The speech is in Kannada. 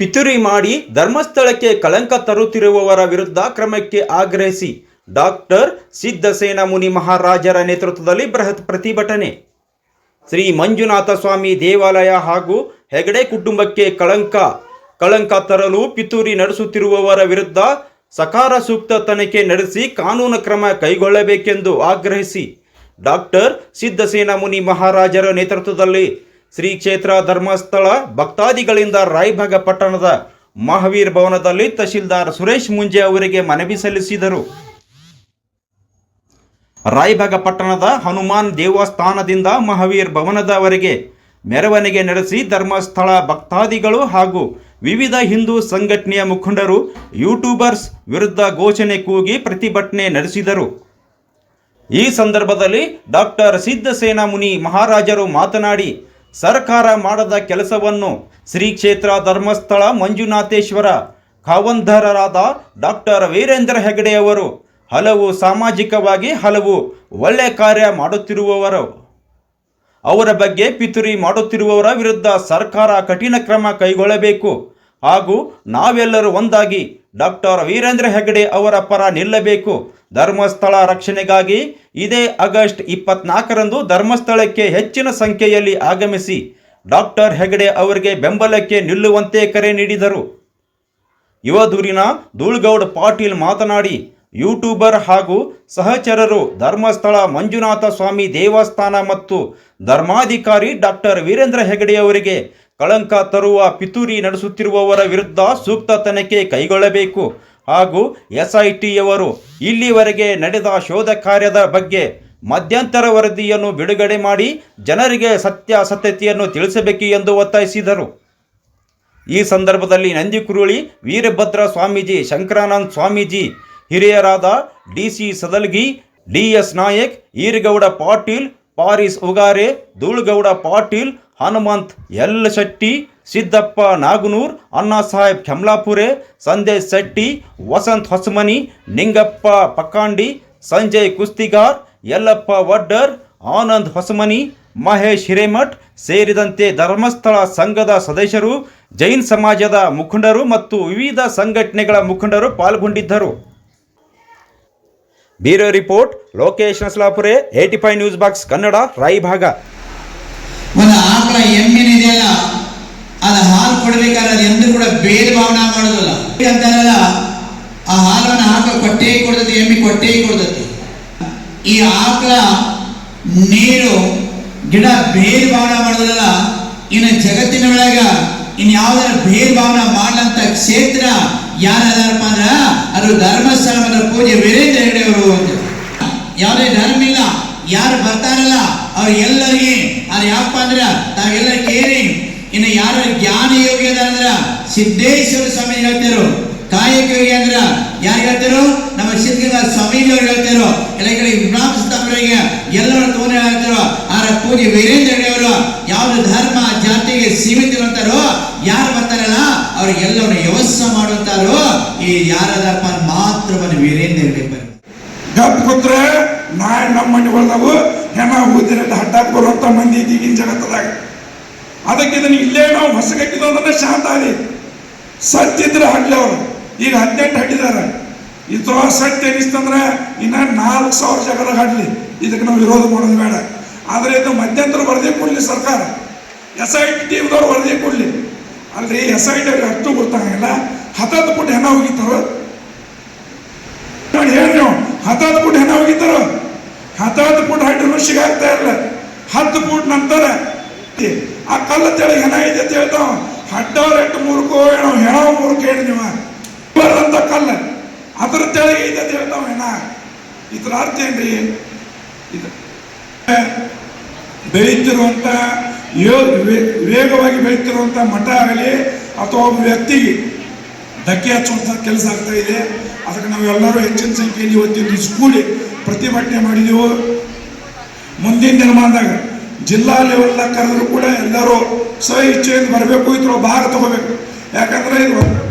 ಪಿತೂರಿ ಮಾಡಿ ಧರ್ಮಸ್ಥಳಕ್ಕೆ ಕಳಂಕ ತರುತ್ತಿರುವವರ ವಿರುದ್ಧ ಕ್ರಮಕ್ಕೆ ಆಗ್ರಹಿಸಿ ಡಾಕ್ಟರ್ ಸಿದ್ಧಸೇನ ಮುನಿ ಮಹಾರಾಜರ ನೇತೃತ್ವದಲ್ಲಿ ಬೃಹತ್ ಪ್ರತಿಭಟನೆ. ಶ್ರೀ ಮಂಜುನಾಥ ಸ್ವಾಮಿ ದೇವಾಲಯ ಹಾಗೂ ಹೆಗಡೆ ಕುಟುಂಬಕ್ಕೆ ಕಳಂಕ ಕಳಂಕ ತರಲು ಪಿತೂರಿ ನಡೆಸುತ್ತಿರುವವರ ವಿರುದ್ಧ ಸಕಾರ ಸೂಕ್ತ ತನಿಖೆ ನಡೆಸಿ ಕಾನೂನು ಕ್ರಮ ಕೈಗೊಳ್ಳಬೇಕೆಂದು ಆಗ್ರಹಿಸಿ ಡಾಕ್ಟರ್ ಸಿದ್ಧಸೇನ ಮುನಿ ಮಹಾರಾಜರ ನೇತೃತ್ವದಲ್ಲಿ ಶ್ರೀ ಕ್ಷೇತ್ರ ಧರ್ಮಸ್ಥಳ ಭಕ್ತಾದಿಗಳಿಂದ ರಾಯಭಾಗ ಪಟ್ಟಣದ ಮಹಾವೀರ್ ಭವನದಲ್ಲಿ ತಹಶೀಲ್ದಾರ್ ಸುರೇಶ್ ಮುಂಜೆ ಅವರಿಗೆ ಮನವಿ ಸಲ್ಲಿಸಿದರು. ರಾಯಭಾಗ ಪಟ್ಟಣದ ಹನುಮಾನ್ ದೇವಸ್ಥಾನದಿಂದ ಮಹಾವೀರ್ ಭವನದವರೆಗೆ ಮೆರವಣಿಗೆ ನಡೆಸಿ ಧರ್ಮಸ್ಥಳ ಭಕ್ತಾದಿಗಳು ಹಾಗೂ ವಿವಿಧ ಹಿಂದೂ ಸಂಘಟನೆಯ ಮುಖಂಡರು, ಯೂಟ್ಯೂಬರ್ಸ್ ವಿರುದ್ಧ ಘೋಷಣೆ ಕೂಗಿ ಪ್ರತಿಭಟನೆ ನಡೆಸಿದರು. ಈ ಸಂದರ್ಭದಲ್ಲಿ ಡಾಕ್ಟರ್ ಸಿದ್ಧಸೇನಾ ಮುನಿ ಮಹಾರಾಜರು ಮಾತನಾಡಿ ಸರ್ಕಾರ ಮಾಡದ ಕೆಲಸವನ್ನು ಶ್ರೀ ಕ್ಷೇತ್ರ ಧರ್ಮಸ್ಥಳ ಮಂಜುನಾಥೇಶ್ವರ ಕಾವಂಧರರಾದ ಡಾಕ್ಟರ್ ವೀರೇಂದ್ರ ಹೆಗಡೆಯವರು ಹಲವು ಸಾಮಾಜಿಕವಾಗಿ ಹಲವು ಒಳ್ಳೆ ಕಾರ್ಯ ಮಾಡುತ್ತಿರುವವರು. ಅವರ ಬಗ್ಗೆ ಪಿತುರಿ ಮಾಡುತ್ತಿರುವವರ ವಿರುದ್ಧ ಸರ್ಕಾರ ಕಠಿಣ ಕ್ರಮ ಕೈಗೊಳ್ಳಬೇಕು. ಹಾಗೂ ನಾವೆಲ್ಲರೂ ಒಂದಾಗಿ ಡಾಕ್ಟರ್ ವೀರೇಂದ್ರ ಹೆಗಡೆ ಅವರ ಪರ ನಿಲ್ಲಬೇಕು. ಧರ್ಮಸ್ಥಳ ರಕ್ಷಣೆಗಾಗಿ ಇದೇ ಆಗಸ್ಟ್ ಇಪ್ಪತ್ನಾಲ್ಕರಂದು ಧರ್ಮಸ್ಥಳಕ್ಕೆ ಹೆಚ್ಚಿನ ಸಂಖ್ಯೆಯಲ್ಲಿ ಆಗಮಿಸಿ ಡಾಕ್ಟರ್ ಹೆಗಡೆ ಅವರಿಗೆ ಬೆಂಬಲಕ್ಕೆ ನಿಲ್ಲುವಂತೆ ಕರೆ ನೀಡಿದರು. ಯುವದೂರಿನ ಧೂಳ್ಗೌಡ್ ಪಾಟೀಲ್ ಮಾತನಾಡಿ, ಯೂಟ್ಯೂಬರ್ ಹಾಗೂ ಸಹಚರರು ಧರ್ಮಸ್ಥಳ ಮಂಜುನಾಥ ಸ್ವಾಮಿ ದೇವಸ್ಥಾನ ಮತ್ತು ಧರ್ಮಾಧಿಕಾರಿ ಡಾಕ್ಟರ್ ವೀರೇಂದ್ರ ಹೆಗಡೆಯವರಿಗೆ ಕಳಂಕ ತರುವ ಪಿತೂರಿ ನಡೆಸುತ್ತಿರುವವರ ವಿರುದ್ಧ ಸೂಕ್ತ ತನಿಖೆ ಕೈಗೊಳ್ಳಬೇಕು. ಹಾಗೂ ಎಸ್ಐಟಿಯವರು ಇಲ್ಲಿವರೆಗೆ ನಡೆದ ಶೋಧ ಕಾರ್ಯದ ಬಗ್ಗೆ ಮಧ್ಯಂತರ ವರದಿಯನ್ನು ಬಿಡುಗಡೆ ಮಾಡಿ ಜನರಿಗೆ ಸತ್ಯಾಸತ್ಯತೆಯನ್ನು ತಿಳಿಸಬೇಕು ಎಂದು ಒತ್ತಾಯಿಸಿದರು. ಈ ಸಂದರ್ಭದಲ್ಲಿ ನಂದಿಕುರುಳಿ ವೀರಭದ್ರ ಸ್ವಾಮೀಜಿ, ಶಂಕರಾನಂದ್ ಸ್ವಾಮೀಜಿ, ಹಿರಿಯರಾದ D C Sadalgi D S Nayak, Eragouda Patil, Paris Ugare, Dhulgouda Patil, Hanumant L Shetty Siddappa Naganur, Anna Saheb Kemlapure, Sandesh Shetty, Vasant Hosamani, Ningappa Pakkandi, Sanjay Kustigar, Yallappa Vaddar Anand Hosamani, Mahesh Hiremath ಸೇರಿದಂತೆ ಧರ್ಮಸ್ಥಳ ಸಂಘದ ಸದಸ್ಯರು, ಜೈನ್ ಸಮಾಜದ ಮುಖಂಡರು ಮತ್ತು ವಿವಿಧ ಸಂಘಟನೆಗಳ ಮುಖಂಡರು ಪಾಲ್ಗೊಂಡಿದ್ದರು. Bureau report, Lokesh Nasalapure AT five news box, Kannada, Raybag ಒಂದು ಆಕಳ ಎಮ್ಮೆನಿದೆಯಲ್ಲ ಅದು ಹಾಲು ಕೊಡ್ಬೇಕಾದ್ರೆ ಅದು ಎಂದೂ ಕೂಡ ಬೇರೆ ಭಾವನೆ ಮಾಡೋದಲ್ಲ ಅಂತಾರಲ್ಲ ಆ ಹಾಲನ್ನು ಹಾಕ ಕೊಟ್ಟೇ ಕೊಡ್ತದೆ ಎಮ್ಮಿ ಕೊಟ್ಟೇ ಕೊಡ್ತದೆ ಈ ಆಕಳ, ನೀರು, ಗಿಡ ಬೇರೆ ಭಾವನೆ ಮಾಡೋದಲ್ಲ ಇನ್ನು ಜಗತ್ತಿನ ಒಳಗ ಇನ್ ಯಾವ್ದಾರ ಭಾವನೆ ಮಾಡ್ಲಂತ ಕ್ಷೇತ್ರ ಯಾರದಾರಪ್ಪ ಅಂದ್ರೆ, ಅದು ಧರ್ಮಸ್ಥಳ ಪೂಜೆ ವೀರೇಂದ್ರ ಹೆಗಡೆಯವರು ಅಂತ. ಯಾವುದೇ ಧರ್ಮ ಇಲ್ಲ, ಯಾರು ಬರ್ತಾರಲ್ಲ, ಅವ್ರು ಎಲ್ಲರಿಗೆ, ಅದು ಯಾಕಪ್ಪ ಅಂದ್ರೆ ತಾವೆಲ್ಲ ಕೇಳಿ ಇನ್ನು ಯಾರು ಜ್ಞಾನ ಯೋಗಿ ಅದ ಅಂದ್ರ ಸಿದ್ದೇಶ್ವರ ಸ್ವಾಮಿ ಹೇಳ್ತಾರೋ ಕಾಯಕ ಯೋಗಿ ಅಂದ್ರ ಯಾರು ಹೇಳ್ತಾರೋ ನಮ್ಮ ಸಿದ್ಧಗಂಗಾ ಸ್ವಾಮೀಜಿ ಅವ್ರು ಹೇಳ್ತಾರೋ ಎಲ್ಲ ಕಡೆ ಸ್ತಂಭರಿಗೆ ಎಲ್ಲರ ತೋನೆ ಹೇಳ್ತಾರೋ ಆರ ಪೂಜೆ ವೀರೇಂದ್ರ ಅವರು ಯಾವ್ದು ಧರ್ಮ ಜಾತಿಗೆ ಸೀಮಿತ ಅಂತಾರೋ, ಯಾರು ಬರ್ತಾರಲ್ಲ ಎಲ್ಲವನ್ನ ವ್ಯವಸ್ಥೆ ಮಾಡುವಂತಾರೋ ಈ ಯಾರದಪ್ಪ ಮಾತ್ರ ಬಂದು ವೀರೇಂದ್ರ ಬರ್ತಾರೆ ಗಪ್ ಕೂತ್ರೆ ನಮ್ಮ ಮನೆ ಬಂದವು ಹೆಣ ಊದಿರದ ಹಡ್ಡಾಕ್ ಬರುವಂತ ಮಂದಿ ಈಗಿನ ಜಗತ್ತದಾಗ. ಅದಕ್ಕೆ ಇದನ್ನ ಇಲ್ಲೇ ನಾವು ಹೊಸಗಟ್ಟಿದ್ದು ಅಂದ್ರೆ ಶಾಂತ ಆಗಲಿ. ಸತ್ತಿದ್ರೆ ಅವರು. ಈಗ ಹದಿನೆಂಟು ಹಡ್ಡಿದಾರ ಇದು ಸತ್ಯ ಅನಿಸ್ತಂದ್ರೆ ಇನ್ನ ನಾಲ್ಕು ಸಾವಿರ ಜಗಳ ಹಡ್ಲಿ. ಇದಕ್ಕೆ ನಾವು ವಿರೋಧ ಮಾಡೋದು ಬೇಡ. ಆದರೆ ಇದು ಮಧ್ಯಂತರ ವರದಿ ಕೊಡ್ಲಿ ಸರ್ಕಾರ. ಎಸ್ ಐ ಟಿ ಟೀಮ್ದವ್ರು ವರದಿ ಕೊಡ್ಲಿ. ಅಲ್ರಿ ಎಸ್ ಐ ಟಿ ಅವ್ರಿಗೆ ಅಷ್ಟು ಗೊತ್ತಾಗಲ್ಲ ಹತ್ತತ್ತು ಪುಟ್ಟ ಹೆಣ ಹೋಗಿತ್ತಾರ ನೋಡಿ ಹೇಳಿ ನೀವು ಹತ್ತತ್ತು ಫುಟ್ ಹೆಣ ಹೋಗಿದ್ದಾರೋ ಹತ್ತತ್ತು ಫುಟ್ ಹಡ್ಡು ಸಿಗಾಗ್ತಾ ಇಲ್ಲ ಹತ್ತು ಫೂಟ್ ನಂತರ ಆ ಕಲ್ಲ ತೆಳಗೆ ಹೆಣ ಇದೆ ಅಂತ ಹೇಳ್ತಾವ. ಹಡ್ಡವ್ರ ಮೂರು ಮೂರ್ಕೋ ಏನೋ ಹೆಣ ಮೂರ್ಕ ಹೇಳಿ ನೀವು. ಬರಂತ ಕಲ್ಲ. ಅದ್ರ ತೆಳಗೆ ಇದೆ ಅಂತ ಹೇಳ್ತಾವ ಹೆಣ. ಇದ್ರ ಅರ್ಥ ಏನ್ರಿ? ಇದು. ಬೆಳೀತಿರುವಂತ ಯೋ- ವೇಗವಾಗಿ ಬೆಳೀತಿರುವಂತ ಮಠ ಆಗಲಿ ಅಥವಾ ಒಬ್ಬ ವ್ಯಕ್ತಿಗೆ ಧಕ್ಕೆ ಹಚ್ಚುವಂಥ ಕೆಲಸ ಆಗ್ತಾ ಇದೆ. ಅದಕ್ಕೆ ನಾವೆಲ್ಲರೂ ಹೆಚ್ಚಿನ ಸಂಖ್ಯೆಯಲ್ಲಿ ಇವತ್ತಿನ ಸ್ಕೂಲಿಗೆ ಪ್ರತಿಭಟನೆ ಮಾಡಿದೆವು. ಮುಂದಿನ ದಿನಮಾನದಾಗ ಜಿಲ್ಲಾ ಲೆವೆಲ್ನಾಗ ಕರೆದ್ರು ಕೂಡ ಎಲ್ಲರೂ ಸ್ವ ಇಚ್ಛೆಯಿಂದ ಬರಬೇಕು ಇದ್ರು ಭಾಗ ತಗೋಬೇಕು. ಯಾಕಂದ್ರೆ ಇದು